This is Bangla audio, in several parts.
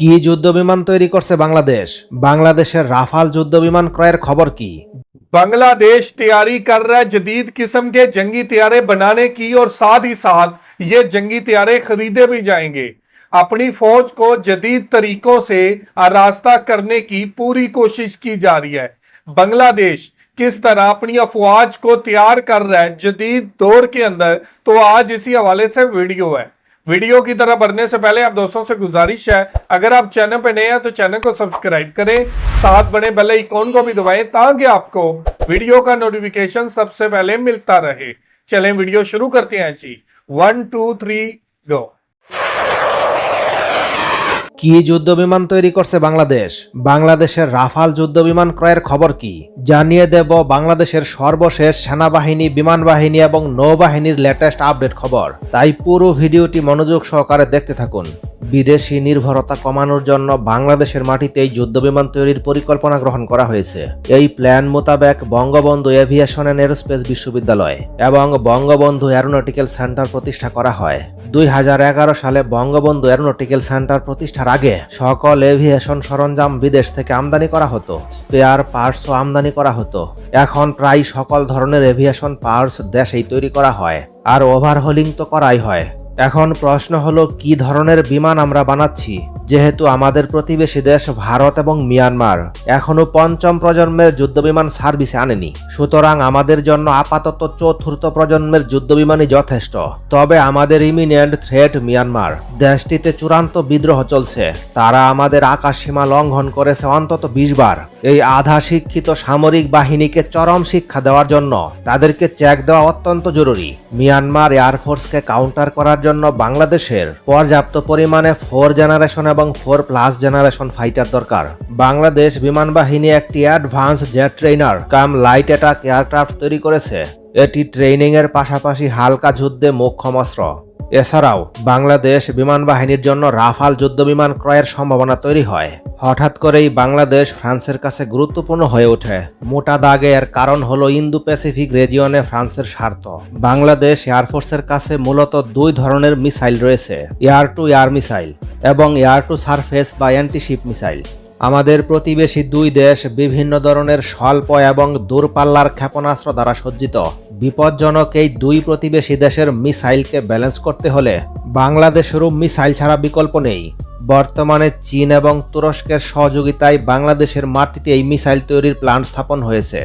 কি যুদ্ধ বিমান তৈরি করছে বাংলাদেশ বাংলাদেশের রাফাল যুদ্ধ বিমান ক্রয়ের খবর কি बांग्लादेश तैयारी कर रहा है जदीद किस्म के जंगी त्यारे बनाने की और साथ ही साथ ये जंगी त्यारे खरीदे भी जाएंगे अपनी फौज को जदीद तरीकों से आरास्ता करने की पूरी कोशिश की जा रही है बांग्लादेश किस तरह अपनी अफवाज को तैयार कर रहा है जदीद दौर के अंदर तो आज इसी हवाले से वीडियो है वीडियो की तरह बढ़ने से पहले आप दोस्तों से गुजारिश है, अगर आप चैनल पर नए हैं तो चैनल को सब्सक्राइब करें, साथ बने बेल आइकॉन को भी दबाएँ ताकि आपको वीडियो का नोटिफिकेशन सबसे पहले मिलता रहे। चलें वीडियो शुरू करते हैं जी। वन टू थ्री गो কি যুদ্ধ বিমান তৈরি করছে বাংলাদেশ? বাংলাদেশের রাফাল যুদ্ধ বিমান ক্রয়ের খবর কি? জানিয়ে দেব বাংলাদেশের সর্বশেষ সেনাবাহিনী বিমান বাহিনী এবং নৌবাহিনীর লেটেস্ট আপডেট খবর। তাই পুরো ভিডিওটি মনোযোগ সহকারে দেখতে থাকুন। বিদেশি নির্ভরতা কমানোর জন্য বাংলাদেশের মাটিতে এই যুদ্ধ বিমান তৈরির পরিকল্পনা গ্রহণ করা হয়েছে। এই প্ল্যান মোতাবেক বঙ্গবন্ধু এভিয়েশন অ্যান্ড এরোস্পেস বিশ্ববিদ্যালয় এবং বঙ্গবন্ধু অ্যারোনটিক্যাল সেন্টার প্রতিষ্ঠা করা হয়। দুই হাজার এগারো সালে বঙ্গবন্ধু অ্যারোনটিক্যাল সেন্টার প্রতিষ্ঠার আগে সকল এভিয়েশন সরঞ্জাম বিদেশ থেকে আমদানি করা হতো, স্পেয়ার পার্টসও আমদানি করা হতো। এখন প্রায় সকল ধরনের এভিয়েশন পার্টস দেশেই তৈরি করা হয় আর ওভারহোলিং তো করাই হয়। এখন প্রশ্ন হলো, কি ধরনের বিমান আমরা বানাচ্ছি? যেহেতু আমাদের প্রতিবেশী দেশ ভারত এবং মিয়ানমার এখনও পঞ্চম প্রজন্মের যুদ্ধবিমান সার্ভিসে আনেনি। সুতরাং আমাদের জন্য আপাতত চতুর্থ প্রজন্মের যুদ্ধবিমানই যথেষ্ট। তবে আমাদের ইমিনেন্ট থ্রেট মিয়ানমার। দেশটিতে চূড়ান্ত বিদ্রোহ চলছে। তারা আমাদের আকাশ সীমা লঙ্ঘন করেছে অন্তত বিশ বার। এই আধা শিক্ষিত সামরিক বাহিনীকে চরম শিক্ষা দেওয়ার জন্য তাদেরকে চেক দেওয়া অত্যন্ত জরুরি। মিয়ানমার এয়ারফোর্সকে কাউন্টার করার জন্য বাংলাদেশের পর্যাপ্ত পরিমাণে ফোর জেনারেশন এবং ফোর প্লাস জেনারেশন ফাইটার দরকার। বাংলাদেশ বিমান বাহিনী একটি advance jet trainer cum light attack aircraft তৈরি করেছে। এটি ট্রেনিং এর পাশাপাশি হালকা যুদ্ধে মোক্ষম অস্ত্র। এছাড়াও বাংলাদেশ বিমান বাহিনীর জন্য রাফাল যুদ্ধ বিমান ক্রয়ের সম্ভাবনা তৈরি হয়। হঠাৎ করেই বাংলাদেশ ফ্রান্সের কাছে গুরুত্বপূর্ণ হয়ে ওঠে। মোটা দাগে এর কারণ হলো ইন্দো প্যাসিফিক রেজিয়নে ফ্রান্সের স্বার্থ। বাংলাদেশ এয়ারফোর্সের কাছে মূলত দুই ধরনের মিসাইল রয়েছে, এয়ার টু এয়ার মিসাইল এবং এয়ার টু সারফেস বা অ্যান্টিশিপ মিসাইল। আমাদের প্রতিবেশী দুই দেশ বিভিন্ন ধরনের স্বল্প এবং দূরপাল্লার ক্ষেপণাস্ত্র দ্বারা সজ্জিত। বিপজ্জনক এই দুই প্রতিবেশী দেশের মিসাইলকে ব্যালেন্স করতে হলে বাংলাদেশেরও মিসাইল ছাড়া বিকল্প নেই। বর্তমানে চীন এবং তুরস্কের সহযোগিতায় বাংলাদেশের মাটিতে এই মিসাইল তৈরির প্ল্যান স্থাপন হয়েছে।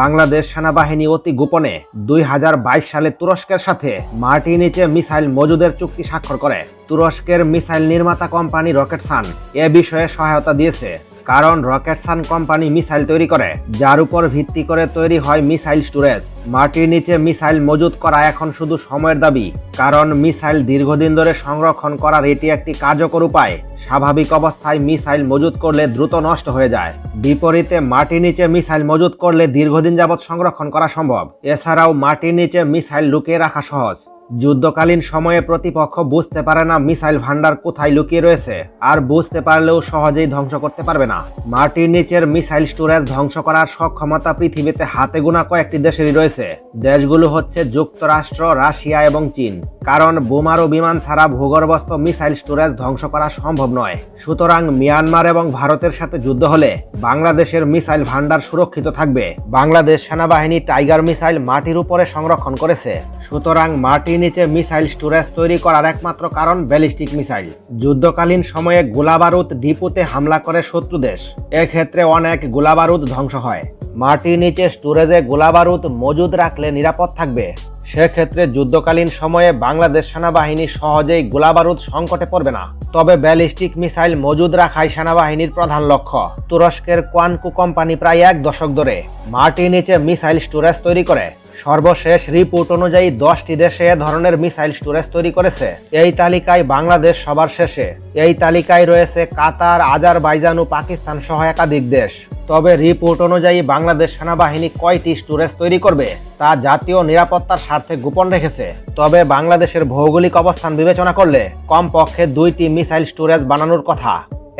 বাংলাদেশ সেনাবাহিনী অতি গোপনে দুই হাজার বাইশ সালে তুরস্কের সাথে মার্টিনিচে মিসাইল মজুদের চুক্তি স্বাক্ষর করে। তুরস্কের মিসাইল নির্মাতা কোম্পানি রকেটসান এ বিষয়ে সহায়তা দিয়েছে, কারণ রকেটসান কোম্পানি মিসাইল তৈরি করে, যার উপর ভিত্তি করে তৈরি হয় মিসাইল স্টোরেজ। মাটির নিচে মিসাইল মজুত করা এখন শুধু সময়ের দাবি, কারণ মিসাইল দীর্ঘদিন ধরে সংরক্ষণ করার এটি একটি কার্যকর উপায়। স্বাভাবিক অবস্থায় মিসাইল মজুত করলে দ্রুত নষ্ট হয়ে যায়। বিপরীতে, মাটির নিচে মিসাইল মজুত করলে দীর্ঘদিন যাবৎ সংরক্ষণ করা সম্ভব। এছাড়াও, মাটির নিচে মিসাইল লুকিয়ে রাখা সহজ। যুদ্ধকালীন সময়ে প্রতিপক্ষ বুঝতে পারে না মিসাইল ভান্ডার কোথায় লুকিয়ে রয়েছে, আর বুঝতে পারলেও সহজেই ধ্বংস করতে পারবে না। মাটির নিচের মিসাইল স্টোরেজ ধ্বংস করার সক্ষমতা পৃথিবীতে হাতে গোনা কয়েকটি দেশেরই রয়েছে। দেশগুলো হচ্ছে যুক্তরাষ্ট্র, রাশিয়া এবং চীন। কারণ বোমার ও বিমান ছাড়া ভূগর্ভস্থ মিসাইল স্টোরেজ ধ্বংস করা সম্ভব নয়। সুতরাং মিয়ানমার এবং ভারতের সাথে যুদ্ধ হলে বাংলাদেশের মিসাইল ভান্ডার সুরক্ষিত থাকবে। বাংলাদেশ সেনাবাহিনী টাইগার মিসাইল মাটির উপরে সংরক্ষণ করেছে। সুতরাং মাটির নিচে মিসাইল স্টোরেজ তৈরি করার একমাত্র কারণ ব্যালিস্টিক মিসাইল। যুদ্ধকালীন সময়ে গোলাবারুদ ডিপুতে হামলা করে শত্রু দেশ। এক্ষেত্রে অনেক গোলাবারুদ ধ্বংস হয়। মাটির নিচে স্টোরেজে গোলাবারুদ মজুদ রাখলে নিরাপদ থাকবে। সেক্ষেত্রে যুদ্ধকালীন সময়ে বাংলাদেশ সেনাবাহিনী সহজেই গোলাবারুদ সংকটে পড়বে না। তবে ব্যালিস্টিক মিসাইল মজুদ রাখাই সেনাবাহিনীর প্রধান লক্ষ্য। তুরস্কের কোয়ানকু কোম্পানি প্রায় এক দশক ধরে মাটির নিচে মিসাইল স্টোরেজ তৈরি করে। সর্বশেষ রিপোর্ট অনুযায়ী দশটি দেশে এ ধরনের মিসাইল স্টোরেজ তৈরি করেছে। এই তালিকায় বাংলাদেশ সবার শেষে। এই তালিকায় রয়েছে কাতার, আজারবাইজান ও পাকিস্তান সহ একাধিক দেশ। তবে রিপোর্ট অনুযায়ী বাংলাদেশ সেনাবাহিনী কয়টি স্টোরেজ তৈরি করবে, তা জাতীয় নিরাপত্তার স্বার্থে গোপন রেখেছে। তবে বাংলাদেশের ভৌগোলিক অবস্থান বিবেচনা করলে কমপক্ষে দুইটি মিসাইল স্টোরেজ বানানোর কথা।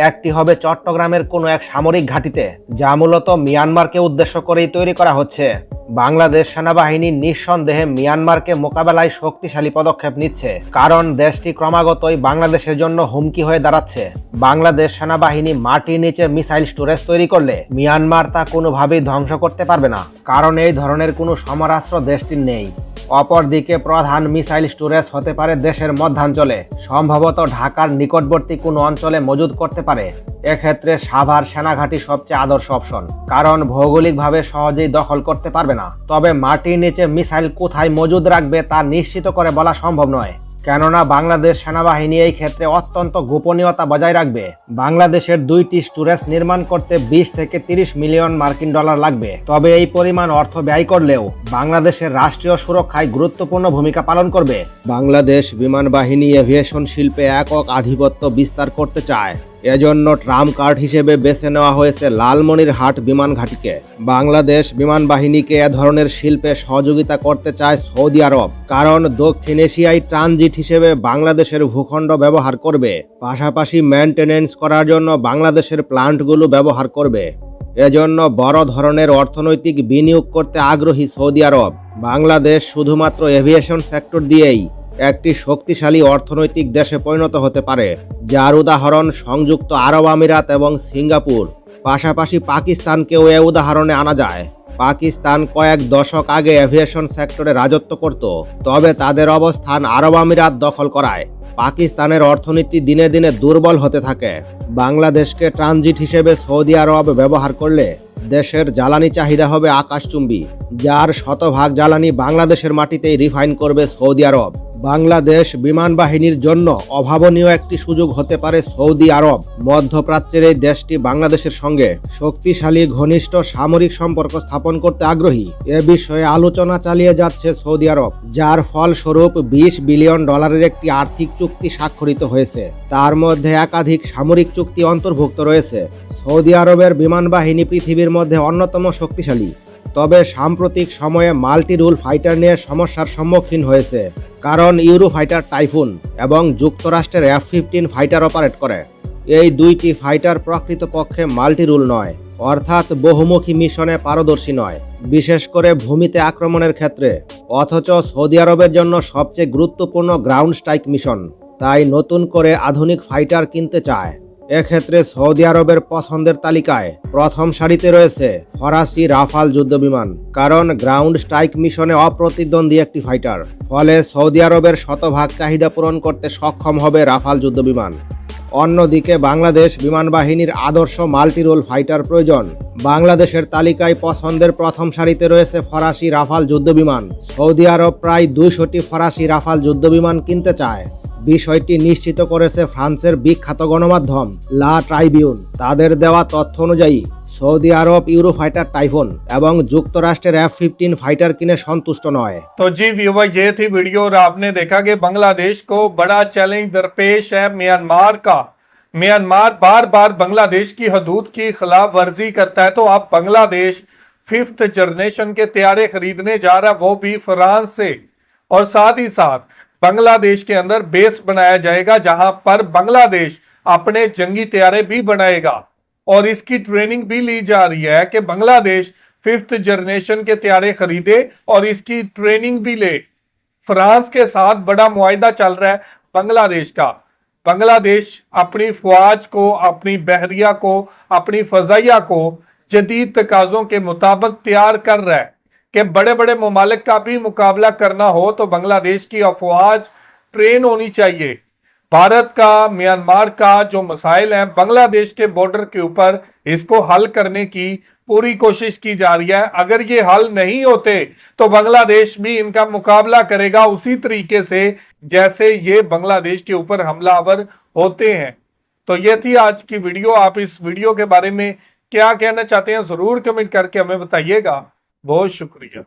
একটি হবে চট্টগ্রামের কোনো এক সামরিক ঘাঁটিতে, যা মূলত মিয়ানমারকে উদ্দেশ্য করেই তৈরি করা হচ্ছে। বাংলাদেশ সেনাবাহিনী নিঃসন্দেহে মিয়ানমারকে মোকাবেলায় শক্তিশালী পদক্ষেপ নিচ্ছে, কারণ দেশটি ক্রমাগতই বাংলাদেশের জন্য হুমকি হয়ে দাঁড়াচ্ছে। বাংলাদেশ সেনাবাহিনী মাটির নিচে মিসাইল স্টোরেজ তৈরি করলে মিয়ানমার তা কোনোভাবেই ধ্বংস করতে পারবে না, কারণ এই ধরনের কোনো সমরাস্ত্র দেশটির নেই। অপরদিকে প্রধান মিসাইল স্টোরেজ হতে পারে দেশের মধ্যাঞ্চলে। সম্ভবত ঢাকার নিকটবর্তী কোনো অঞ্চলে মজুদ করতে পারে। এক্ষেত্রে সাভার সেনাঘাটি সবচেয়ে আদর্শ অপশন। কারণ ভৌগোলিকভাবে সহজেই দখল করতে পারবে না। তবে মাটির নিচে মিসাইল কোথায় মজুদ রাখবে তা নিশ্চিত করে বলা সম্ভব নয়। কেননা বাংলাদেশ সেনাবাহিনী এই ক্ষেত্রে অত্যন্ত গোপনীয়তা বজায় রাখবে। বাংলাদেশের দুইটি স্টোরেজ নির্মাণ করতে বিশ থেকে তিরিশ মিলিয়ন মার্কিন ডলার লাগবে। তবে এই পরিমাণ অর্থ ব্যয় করলেও বাংলাদেশের রাষ্ট্রীয় সুরক্ষায় গুরুত্বপূর্ণ ভূমিকা পালন করবে। বাংলাদেশ বিমান বাহিনী এভিয়েশন শিল্পে একক আধিপত্য বিস্তার করতে চায়। এজন্য ট্রাম কার্ড হিসেবে বেছে নেওয়া হয়েছে লালমনিরহাট বিমান ঘাঁটিকে। বাংলাদেশ বিমান বাহিনীকে এ ধরনের শিল্পে সহযোগিতা করতে চায় সৌদি আরব, কারণ দক্ষিণ এশিয়ায় ট্রানজিট হিসেবে বাংলাদেশের ভূখণ্ড ব্যবহার করবে। পাশাপাশি মেনটেনেন্স করার জন্য বাংলাদেশের প্লান্টগুলো ব্যবহার করবে। এজন্য বড় ধরনের অর্থনৈতিক বিনিয়োগ করতে আগ্রহী সৌদি আরব। বাংলাদেশ শুধুমাত্র এভিয়েশন সেক্টর দিয়েই একটি শক্তিশালী অর্থনৈতিক দেশে পরিণত হতে পারে, যার উদাহরণ সংযুক্ত আরব আমিরাত এবং সিঙ্গাপুর। পাশাপাশি পাকিস্তানকেও এ উদাহরণে আনা যায়। পাকিস্তান কয়েক দশক আগে এভিয়েশন সেক্টরে রাজত্ব করত, তবে তাদের অবস্থান আরব আমিরাত দখল করায়। পাকিস্তানের অর্থনীতি দিনে দিনে দুর্বল হতে থাকে। বাংলাদেশকে ট্রানজিট হিসেবে সৌদি আরব ব্যবহার করলে দেশের জ্বালানি চাহিদা হবে আকাশচুম্বী, যার শতভাগ জ্বালানি বাংলাদেশের মাটিতেই রিফাইন করবে সৌদি আরব। বাংলাদেশ বিমান বাহিনীর জন্য অভাবনীয় একটি সুযোগ হতে পারে সৌদি আরব। মধ্যপ্রাচ্যের এই দেশটি বাংলাদেশের সঙ্গে শক্তিশালী ঘনিষ্ঠ সামরিক সম্পর্ক স্থাপন করতে আগ্রহী। এ বিষয়ে আলোচনা চালিয়ে যাচ্ছে সৌদি আরব, যার ফলস্বরূপ বিশ বিলিয়ন ডলারের একটি আর্থিক চুক্তি স্বাক্ষরিত হয়েছে। তার মধ্যে একাধিক সামরিক চুক্তি অন্তর্ভুক্ত রয়েছে। সৌদি আরবের বিমান বাহিনী পৃথিবীর মধ্যে অন্যতম শক্তিশালী। তবে সাম্প্রতিক সময়ে মাল্টি রুল ফাইটার নিয়ে সমস্যার সম্মুখীন হয়েছে, কারণ ইউরো ফাইটার টাইফুন এবং যুক্তরাষ্ট্রের এফ ফিফটিন ফাইটার অপারেট করে। এই দুইটি ফাইটার প্রকৃতপক্ষে মাল্টি রুল নয়, অর্থাৎ বহুমুখী মিশনে পারদর্শী নয়, বিশেষ করে ভূমিতে আক্রমণের ক্ষেত্রে, অথচ সৌদি আরবের জন্য সবচেয়ে গুরুত্বপূর্ণ গ্রাউন্ড স্ট্রাইক মিশন। তাই নতুন করে আধুনিক ফাইটার কিনতে চায়। এক্ষেত্রে সৌদি আরবের পছন্দের তালিকায় প্রথম সারিতে রয়েছে ফরাসি রাফাল যুদ্ধবিমান, কারণ গ্রাউন্ড স্ট্রাইক মিশনে অপ্রতিদ্বন্দ্বী একটি ফাইটার। ফলে সৌদি আরবের শতভাগ চাহিদা পূরণ করতে সক্ষম হবে রাফাল যুদ্ধবিমান। অন্যদিকে বাংলাদেশ বিমান বাহিনীর আদর্শ মাল্টিরোল ফাইটার প্রয়োজন। বাংলাদেশের তালিকায় পছন্দের প্রথম সারিতে রয়েছে ফরাসি রাফাল যুদ্ধবিমান। সৌদি আরব প্রায় দুইশোটি ফরাসি রাফাল যুদ্ধবিমান কিনতে চায়। বিষয়টি নিশ্চিত করেছে ফ্রান্সের বিখ্যাত গণমাধ্যম লা ট্রাইবিউন তাদের দেওয়া তথ্য অনুযায়ী সৌদি আরব ইউরোফাইটার টাইফুন এবং যুক্তরাষ্ট্রের এফ ফিফটিন ফাইটার কিনে সন্তুষ্ট নয় तो जी व्यूवर ये थी वीडियो और आपने देखा कि बांग्लादेश को बड़ा चैलेंज दरपेश है म्यांमार का म्यांमार बार बार बांग्लादेश की हदूद की खिलाफ वर्जी करता है तो अब बांग्लादेश फिफ्थ जनरेशन के तैयारे खरीदने जा रहा है वो भी फ्रांस से और साथ ही साथ बांग्लादेश के अंदर बेस बनाया जाएगा, जहाँ पर बांग्लादेश अपने जंगी तैयारे भी बनाएगा। और इसकी ट्रेनिंग भी ली जा रही है कि बांग्लादेश फिफ्थ जनरेशन के तैयारे खरीदे और इसकी ट्रेनिंग भी ले। फ्रांस के साथ बड़ा मुआयदा चल रहा है बांग्लादेश का। बांग्लादेश अपनी फौज को, अपनी बहरिया को, अपनी फजाइया को जदीद तकाजों के मुताबिक तैयार कर रहा है। कि बड़े बड़े ममालिक का भी मुकाबला करना हो तो बांग्लादेश की अफवाज ट्रेन होनी चाहिए। भारत का, म्यांमार का जो मसाइल हैं, बांग्लादेश के बॉर्डर के ऊपर इसको हल करने की पूरी कोशिश की जा रही है। अगर ये हल नहीं होते तो बांग्लादेश भी इनका मुकाबला करेगा उसी तरीके से जैसे ये बांग्लादेश के ऊपर हमलावर होते हैं। तो ये थी आज की वीडियो। आप इस वीडियो के बारे में क्या कहना चाहते हैं, ज़रूर कमेंट करके हमें बताइएगा। बहुत शुक्रिया।